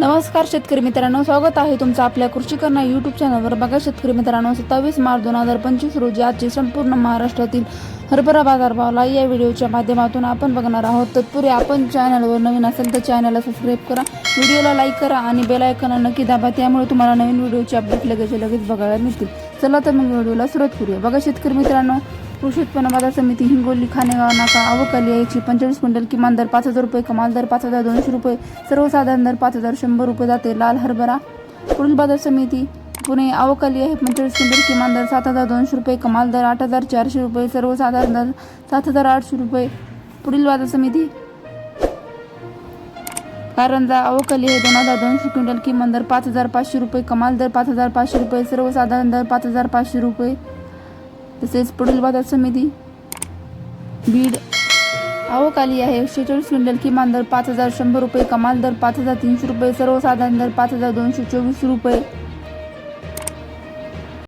नमस्कार शेतकरी मित्रांनो स्वागत आहे तुमचं आपल्या कृषी करणा यूट्यूब चॅनलवर बघा शेतकरी मित्रांनो सत्तावीस मार्च दोन हजार पंचवीस रोजी आजचे संपूर्ण महाराष्ट्रातील हरभरा बाजारभावला या व्हिडिओच्या माध्यमातून आपण बघणार आहोत. तत्पूर्वी आपण चॅनलवर नवीन असेल तर चॅनलला सबस्क्राईब करा व्हिडिओला लाईक करा आणि बेल आयकॉनला नक्की दाबा त्यामुळे तुम्हाला नवीन व्हिडिओचे अपडेट लगेच लगेच बघायला मिळतील. चला तर मग व्हिडिओला सुरुवात करूया. बघा शेतकरी मित्रांनो कृषी उत्पन्न बाजार समिती हिंगोली खानेगाव नाका अवकाली एकशे पंचेचाळीस क्विंटल किमान दर पाच हजार रुपये कमाल दर पाच हजार दोनशे रुपये सर्वसाधारण दर पाच हजार शंभर रुपये जाते लाल हरभरा. पुढील बाजार समिती पुणे अवकाली आहे पंचेचाळीस क्विंटल किमान दर सात हजार दोनशे रुपये कमाल दर आठ हजार चारशे रुपये सर्वसाधारण दर सात हजार आठशे रुपये. पुढील बाजार समिती कारंजा अवकाली आहे दोन हजार दोनशे क्विंटल किमान दर पाच हजार पाचशे रुपये कमाल दर पाच हजार पाचशे रुपये सर्वसाधारण दर पाच हजार पाचशे रुपये. तसेच पुढील बाजार समिती बीड आवकाली आहे. शेहेचाळीस क्विंटल किमान दर पाच हजार शंभर रुपये कमाल दर पाच हजार तीनशे रुपये सर्वसाधारण दर पाच हजार दोनशे चोवीस रुपये.